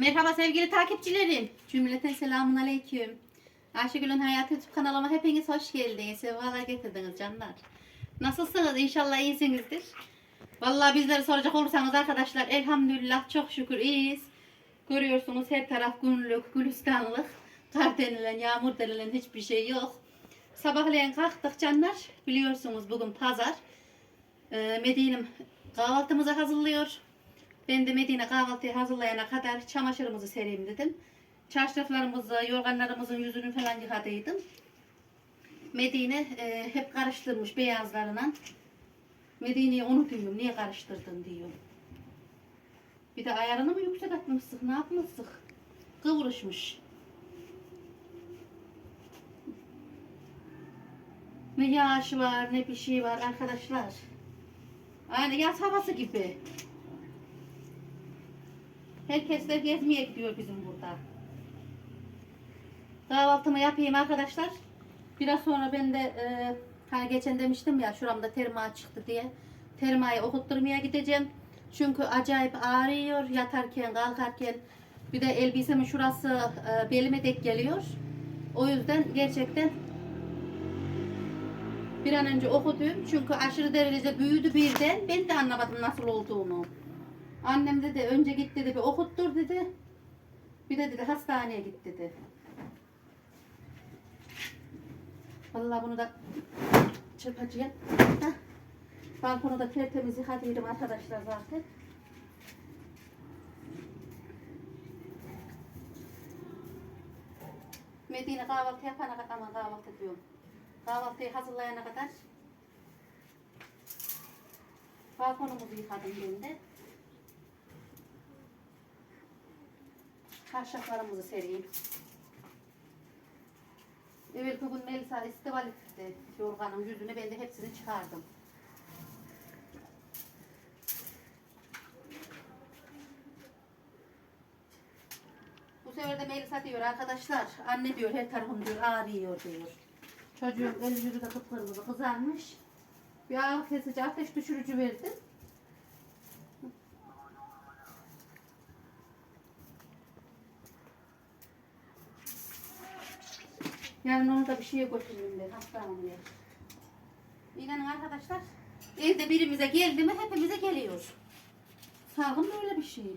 Merhaba sevgili takipçilerim. Cümleten selamun aleyküm. Ayşegül'ün Hayatı YouTube kanalıma hepiniz hoş geldiniz. Sefalar getirdiniz canlar. Nasılsınız? İnşallah iyisinizdir. Vallahi bizleri soracak olursanız arkadaşlar elhamdülillah çok şükür iyiyiz. Görüyorsunuz her taraf günlük, gülistanlık. Kar denilen, yağmur denilen hiçbir şey yok. Sabahleyin kalktık canlar. Biliyorsunuz bugün pazar. Ee, Medine'm kahvaltımızı hazırlıyor. Ben de Medine kahvaltıyı hazırlayana kadar çamaşırımızı sereyim dedim. Çarşaflarımızı, yorganlarımızın yüzünü falan yıkadıydım. Medine e, hep karıştırmış beyazlarına. Medine'ye onu diyorum, niye karıştırdın diyor. Bir de ayarını mı yüksek atmışsın, ne yapmışsın? Kıvırışmış. Ne yağış var, ne bir şey var arkadaşlar. Aynı yaz havası gibi. Herkes de gezmeye gidiyor bizim burada. Kahvaltımı yapayım arkadaşlar. Biraz sonra ben de e, hani geçen demiştim ya şuramda terma çıktı diye. Termayı okutturmaya gideceğim. Çünkü acayip ağrıyor yatarken kalkarken. Bir de elbisemin şurası e, belime dek geliyor. O yüzden gerçekten bir an önce okudum. Çünkü aşırı derecede büyüdü birden. Ben de anlamadım nasıl olduğunu. Annem dedi önce git dedi bir okuttur dedi. Bir de dedi hastaneye git dedi. Vallahi bunu da çırpacağım. Heh. Balkonu da tertemiz yıkadıydım arkadaşlar zaten. Medine kahvaltı yapana kadar ama kahvaltı diyorum. Kahvaltıyı hazırlayana kadar balkonumuzu yıkadım ben de. Çarşaflarımızı sereyim. Evet bugün Melisa istival etti yorganın yüzünü ben de hepsini çıkardım. Bu sefer de Melisa diyor arkadaşlar anne diyor her tarafım diyor ağrıyor diyor. Çocuğun el yüzü de kıpkırmızı kızarmış. Bir ağrı kesici ateş düşürücü verdim. Yarın onu da bir şeye götüreyim ben hastaneye. İnanın arkadaşlar evde birimize geldi mi hepimize geliyor. Salgın böyle bir şey.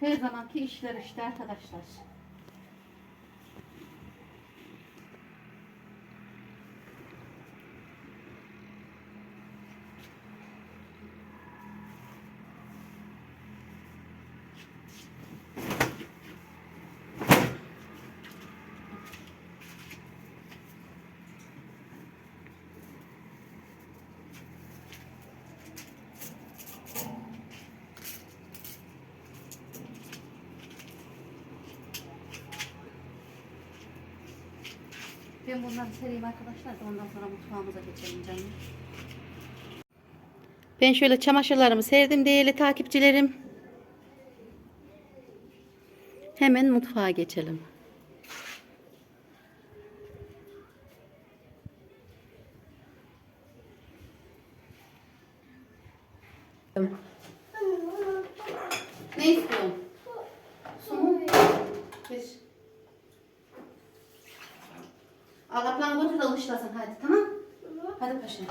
Her zamanki işler işte arkadaşlar. Ben bunları sereyim arkadaşlar da ondan sonra mutfağımıza geçelim canım. Ben şöyle çamaşırlarımı serdim değerli takipçilerim. Hemen mutfağa geçelim. Ne istiyorsun? Su mu? Ver. Al ablan götür de ılışlasın hadi tamam Hadi paşam.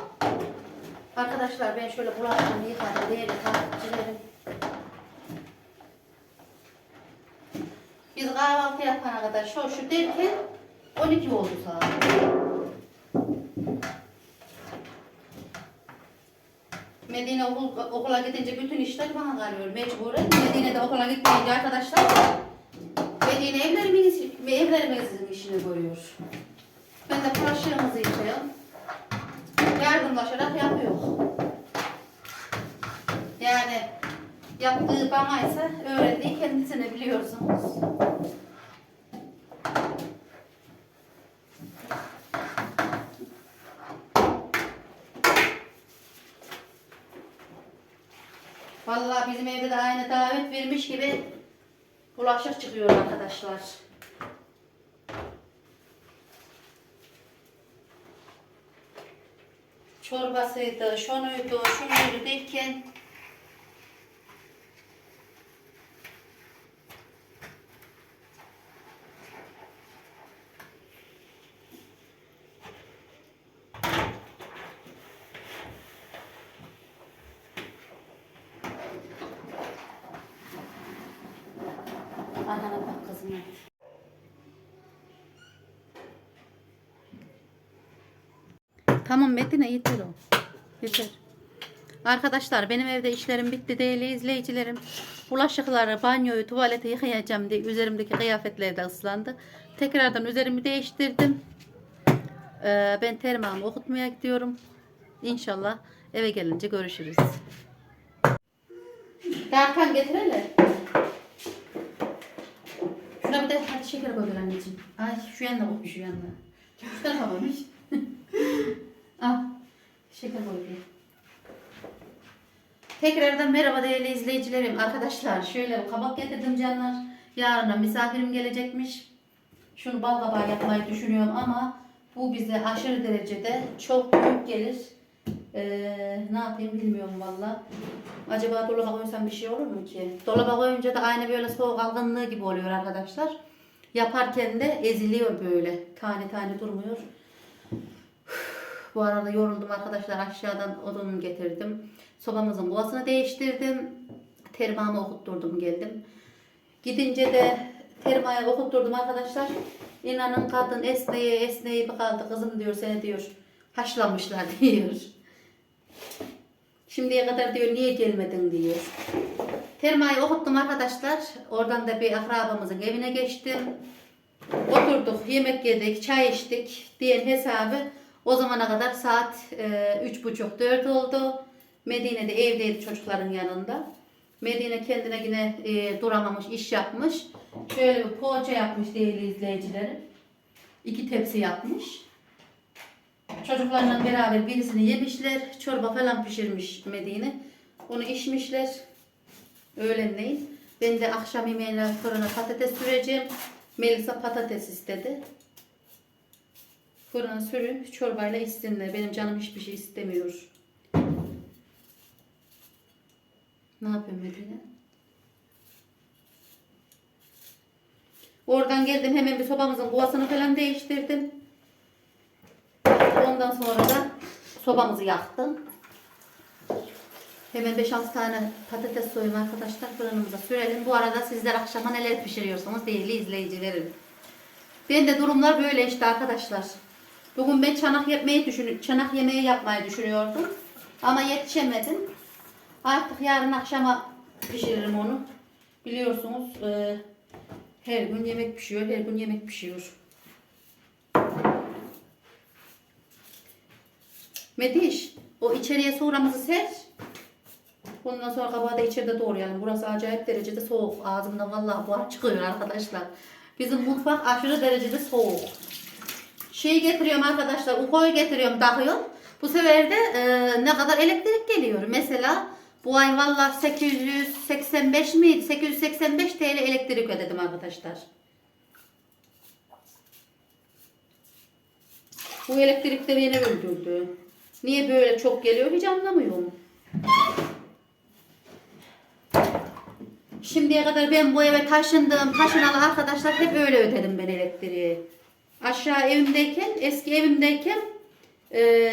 Bulaşığımı yıkadım değerli takipçilerim. Biz kahvaltı yapana kadar şu şu derken 12 oldu saat. Medine okul, okula gidince bütün işler bana kalıyor mecburen. Medine'de okula gitmeyince arkadaşlar Medine evlerimizin, evlerimizin işini görüyor. Ben de bulaşığımızı yıkıyorum. Yardımlaşarak yapıyor. Yani yaptığı bana ise öğrendiği kendisine biliyorsunuz. Vallahi bizim evde de aynı davet vermiş gibi bulaşık çıkıyor arkadaşlar. çorbasıydı, şunuydu, şunuydu diye Anana bak kızım hadi. Tamam Metin'e yeter o. Yeter. Arkadaşlar benim evde işlerim bitti değerli izleyicilerim. Bulaşıkları, banyoyu, tuvaleti yıkayacağım diye üzerimdeki kıyafetler de ıslandı. Tekrardan üzerimi değiştirdim. Ee, ben termamı okutmaya gidiyorum. İnşallah eve gelince görüşürüz. Darkan getir hele. Şuna bir de hadi şeker koy anneciğim. Ay şu yanda kokmuş şu yanda. Şu tarafa koymuş. Al. Şeker koy. Tekrardan merhaba değerli izleyicilerim. Arkadaşlar şöyle kabak getirdim canlar. Yarına misafirim gelecekmiş. Şunu bal kabağı yapmayı düşünüyorum ama bu bize aşırı derecede çok büyük gelir. Ee, ne yapayım bilmiyorum valla. Acaba dolaba koysam bir şey olur mu ki? Dolaba koyunca da aynı böyle soğuk algınlığı gibi oluyor arkadaşlar. Yaparken de eziliyor böyle. Tane tane durmuyor. Bu arada yoruldum arkadaşlar. Aşağıdan odun getirdim. Sobamızın kovasını değiştirdim. Termamı okutturdum geldim. Gidince de termayı okutturdum arkadaşlar. İnanın kadın esneye esneye bir kaldı. Kızım diyor seni diyor haşlamışlar diyor. Şimdiye kadar diyor niye gelmedin diyor. Termayı okuttum arkadaşlar. Oradan da bir akrabamızın evine geçtim. Oturduk, yemek yedik, çay içtik diyen hesabı o zamana kadar saat e, üç buçuk dört oldu. Medine'de evdeydi çocukların yanında. Medine kendine yine e, duramamış, iş yapmış. Şöyle bir poğaça yapmış değerli izleyicilerim. İki tepsi yapmış. Çocuklarla beraber birisini yemişler. Çorba falan pişirmiş Medine. Onu içmişler. Öğlenleyin. Ben de akşam yemeğine fırına patates süreceğim. Melisa patates istedi. Fırına sürüp çorbayla içsinler. Benim canım hiçbir şey istemiyor. Ne yapıyorum Medine? Oradan geldim hemen bir sobamızın kovasını falan değiştirdim. Ondan sonra da sobamızı yaktım. Hemen 5-6 tane patates soyayım arkadaşlar fırınımıza sürelim. Bu arada sizler akşama neler pişiriyorsunuz değerli izleyicilerim. Ben de durumlar böyle işte arkadaşlar. Bugün ben çanak yapmayı düşün çanak yemeği yapmayı düşünüyordum. Ama yetişemedim. Artık yarın akşama pişiririm onu. Biliyorsunuz e, her gün yemek pişiyor, her gün yemek pişiyor. Mediş, o içeriye soğramızı ser. Ondan sonra kabağı da içeride doğrayalım. Burası acayip derecede soğuk. Ağzımda vallahi buhar çıkıyor arkadaşlar. Bizim mutfak aşırı derecede soğuk. Şey getiriyorum arkadaşlar, ukoyu getiriyorum, takıyorum. Bu sefer de e, ne kadar elektrik geliyor. Mesela bu ay vallahi 885 miydi? 885 TL elektrik ödedim arkadaşlar. Bu elektrik de beni öldürdü. Niye böyle çok geliyor hiç anlamıyorum. Şimdiye kadar ben bu eve taşındım, taşınalı arkadaşlar hep öyle ödedim ben elektriği. Aşağı evimdeyken, eski evimdeyken e,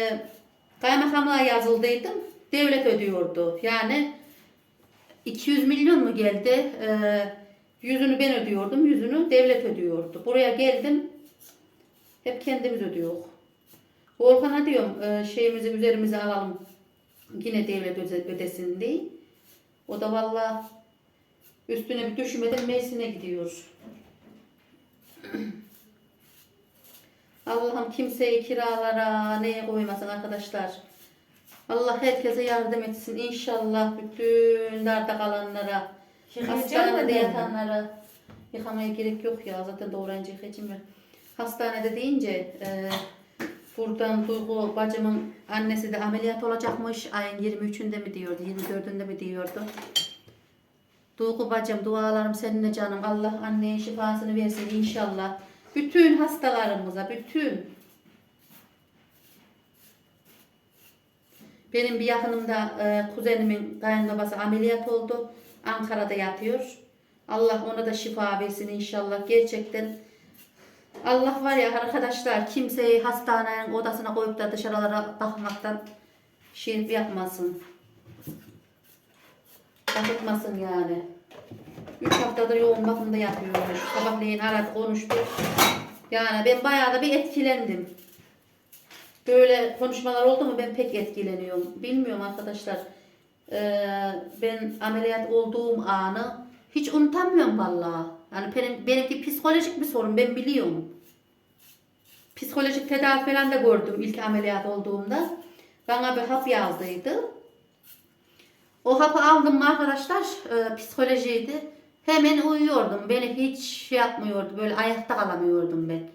kaymakamlığa yazıldıydım. Devlet ödüyordu. Yani 200 milyon mu geldi? E, yüzünü ben ödüyordum, yüzünü devlet ödüyordu. Buraya geldim, hep kendimiz ödüyor. Volkan'a diyorum e, şeyimizi üzerimize alalım. Yine devlet öde- ödesin diye. O da vallahi üstüne bir düşmeden Mersin'e gidiyor. Allah'ım kimseyi kiralara neye koymasın arkadaşlar. Allah herkese yardım etsin. İnşallah bütün darda kalanlara, hastanede yatanlara yıkamaya gerek yok ya. Zaten doğrayınca yıkayacağım ya. Hastanede deyince e, buradan Duygu bacımın annesi de ameliyat olacakmış. Ayın 23'ünde mi diyordu, 24'ünde mi diyordu. Duygu bacım dualarım seninle canım. Allah anneye şifasını versin inşallah. Bütün hastalarımıza, bütün Benim bir yakınımda e, kuzenimin kayınbabası ameliyat oldu. Ankara'da yatıyor. Allah ona da şifa versin inşallah. Gerçekten Allah var ya arkadaşlar kimseyi hastanenin odasına koyup da dışarılara bakmaktan şey yapmasın. Bakıtmasın yani. Üç haftadır yoğun bakımda yatıyormuş. Sabahleyin aradı konuştu. Yani ben bayağı da bir etkilendim. Böyle konuşmalar oldu mu ben pek etkileniyorum. Bilmiyorum arkadaşlar. Ee, ben ameliyat olduğum anı hiç unutamıyorum vallahi. Yani benim, benimki psikolojik bir sorun ben biliyorum. Psikolojik tedavi falan da gördüm ilk ameliyat olduğumda. Bana bir hap yazdıydı. O hapı aldım arkadaşlar e, psikolojiydi. Hemen uyuyordum. Beni hiç şey yapmıyordu. Böyle ayakta kalamıyordum ben.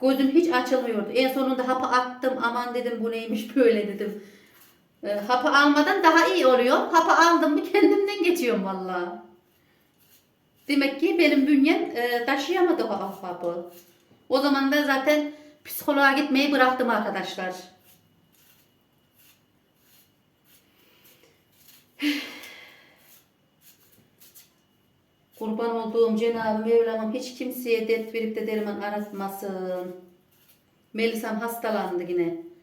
Gözüm hiç açılmıyordu. En sonunda hapı attım. Aman dedim bu neymiş böyle dedim. E, hapı almadan daha iyi oluyor. Hapı aldım mı kendimden geçiyorum vallahi. Demek ki benim bünyem e, taşıyamadı o hapı. O zaman da zaten psikoloğa gitmeyi bıraktım arkadaşlar. Kurban olduğum Cenab-ı Mevlam'ım hiç kimseye dert verip de derman aratmasın. Melisa'm hastalandı yine.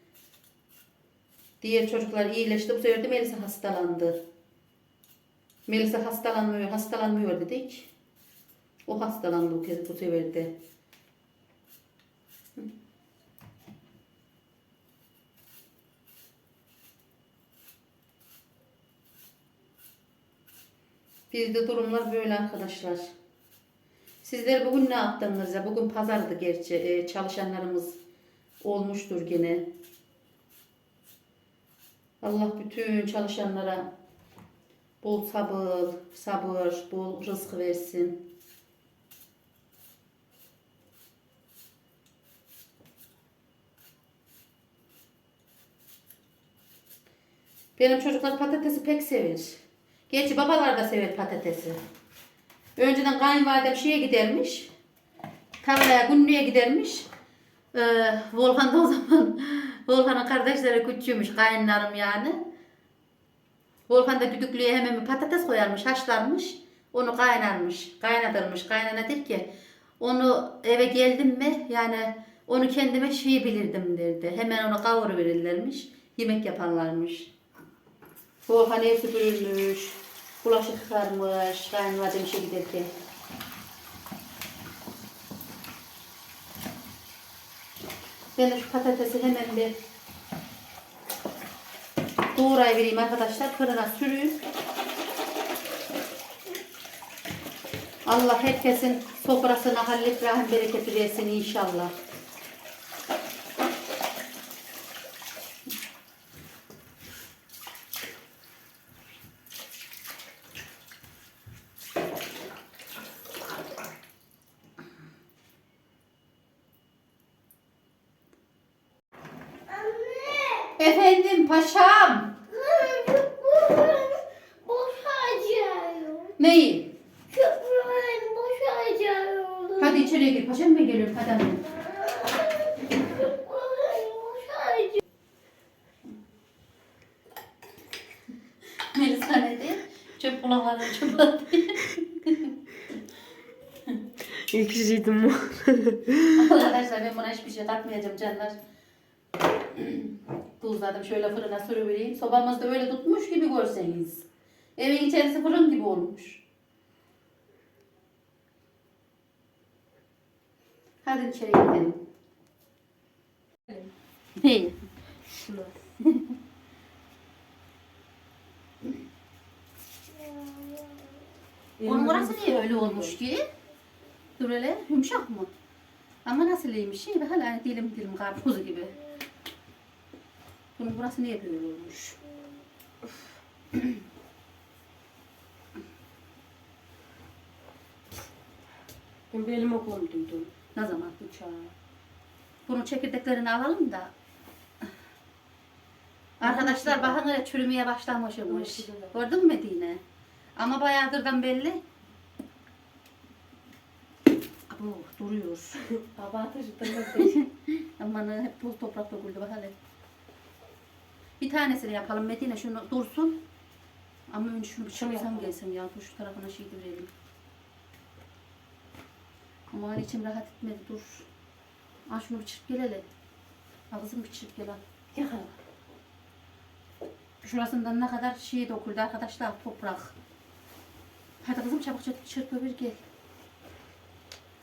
Diğer çocuklar iyileşti. Bu sefer de Melisa hastalandı. Melisa hastalanmıyor, hastalanmıyor dedik. O hastalandı bu kez bu sefer de. Bizde durumlar böyle arkadaşlar. Sizler bugün ne yaptınız ya? Bugün pazardı gerçi. Ee, çalışanlarımız olmuştur gene. Allah bütün çalışanlara bol sabır, sabır, bol rızık versin. Benim çocuklar patatesi pek sever. Gerçi babalar da sever patatesi. Önceden kayınvalidem şeye gidermiş. Tarlaya, günlüğe gidermiş. Ee, Volkan da o zaman Volkan'ın kardeşleri küçüğümüş, kayınlarım yani. Volkan da düdüklüye hemen bir patates koyarmış, haşlarmış. Onu kaynarmış, kaynatırmış. Kaynanadır ki onu eve geldim mi yani onu kendime şey bilirdim derdi. Hemen onu kavuruverirlermiş. Yemek yaparlarmış. Volkan ev süpürülmüş. Bulaşık yıkarmış. Kayınvalidem işe giderken. Ben de şu patatesi hemen bir doğrayıvereyim arkadaşlar. Fırına sürüyüm. Allah herkesin sofrasına hallet rahim bereketi versin inşallah. Çöp kulaklarını çöp attı. İlkiciydim bu. Arkadaşlar ben buna hiçbir şey katmayacağım canlar. Tuzladım şöyle fırına sürüvereyim. Sobamız da öyle tutmuş gibi görseniz. Evin içerisi fırın gibi olmuş. Hadi içeri gidelim. Ne? Onun orası niye öyle olmuş ki? Dur öyle yumuşak mı? Ama nasıl iyiymiş şey de hala dilim dilim karpuz gibi. Bunun burası niye böyle olmuş? Ben bir elime konduydum. Ne zaman uçağa? Bunun çekirdeklerini alalım da. Arkadaşlar bakın öyle çürümeye başlamışmış. Gördün mü Medine? Ama bayağıdırdan belli. Oh, duruyor. Baba taşıtırmak Aman hep toz toprak döküldü bak hele. Bir tanesini yapalım Medine şunu dursun. Ama önce şunu bir yapalım. gelsin ya. Dur şu tarafına şey verelim. Aman içim rahat etmedi dur. Al şunu bir çırp gel hele. Al kızım bir çırp gel al. Yakala. Şurasından ne kadar şey döküldü arkadaşlar toprak. Hadi kızım çabuk çabuk çırp öbür gel.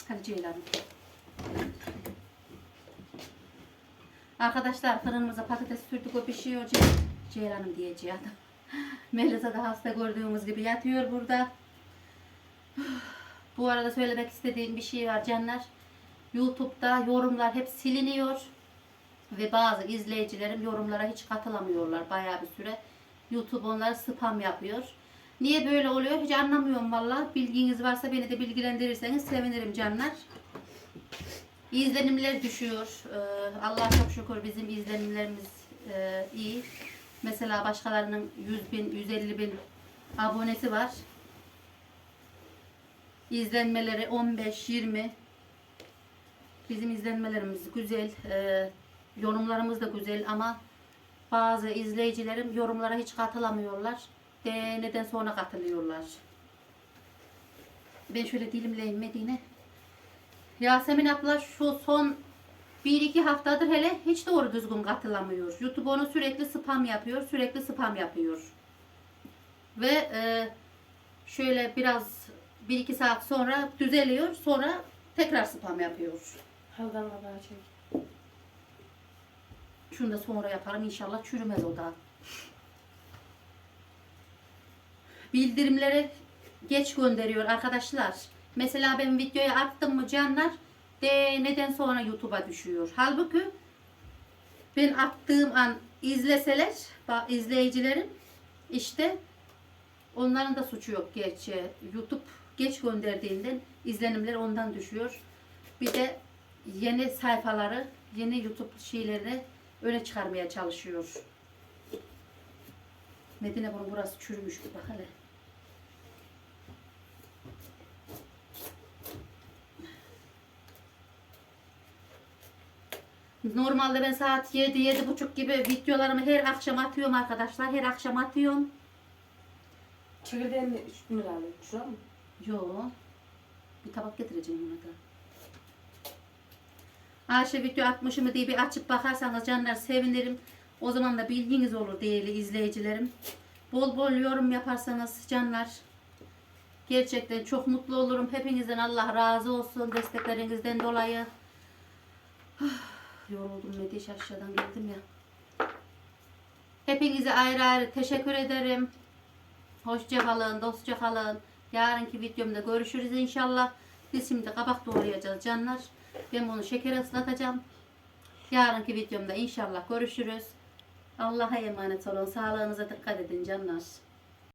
Hadi Ceylan'ım. Arkadaşlar fırınımıza patates sürdük o pişiyor. Ce- Ceylan'ım diyeceği adam. Melisa da hasta gördüğümüz gibi yatıyor burada. Bu arada söylemek istediğim bir şey var canlar. YouTube'da yorumlar hep siliniyor. Ve bazı izleyicilerim yorumlara hiç katılamıyorlar bayağı bir süre. YouTube onları spam yapıyor. Niye böyle oluyor hiç anlamıyorum valla. Bilginiz varsa beni de bilgilendirirseniz sevinirim canlar. İzlenimler düşüyor. Ee, Allah çok şükür bizim izlenimlerimiz e, iyi. Mesela başkalarının 100 bin, 150 bin abonesi var. İzlenmeleri 15-20. Bizim izlenmelerimiz güzel. Ee, yorumlarımız da güzel ama bazı izleyicilerim yorumlara hiç katılamıyorlar. De neden sonra katılıyorlar. Ben şöyle dilimleyeyim Medine. Yasemin abla şu son 1-2 haftadır hele hiç doğru düzgün katılamıyor. YouTube onu sürekli spam yapıyor, sürekli spam yapıyor. Ve e, şöyle biraz 1-2 saat sonra düzeliyor, sonra tekrar spam yapıyor. Haldan kabağı çek. Şunu da sonra yaparım inşallah çürümez o da. Bildirimleri geç gönderiyor arkadaşlar. Mesela ben videoyu attım mı canlar de neden sonra YouTube'a düşüyor. Halbuki ben attığım an izleseler ba- izleyicilerim işte onların da suçu yok gerçi. YouTube geç gönderdiğinden izlenimler ondan düşüyor. Bir de yeni sayfaları, yeni YouTube şeylerini öne çıkarmaya çalışıyor. Medine bunun burası çürümüş bak hele. Normalde ben saat 7 yedi buçuk gibi videolarımı her akşam atıyorum arkadaşlar. Her akşam atıyorum. Çekirdeğin üstüne alayım. Şura mı? Yo. Bir tabak getireceğim ona da. Ayşe video atmış mı diye bir açıp bakarsanız canlar sevinirim. O zaman da bilginiz olur değerli izleyicilerim. Bol bol yorum yaparsanız canlar. Gerçekten çok mutlu olurum. Hepinizden Allah razı olsun desteklerinizden dolayı. Yoruldum Mediş aşağıdan geldim ya. Hepinize ayrı ayrı teşekkür ederim. Hoşça kalın, dostça kalın. Yarınki videomda görüşürüz inşallah. Biz şimdi kabak doğrayacağız canlar. Ben bunu şeker ıslatacağım. Yarınki videomda inşallah görüşürüz. Allah'a emanet olun. Sağlığınıza dikkat edin canlar.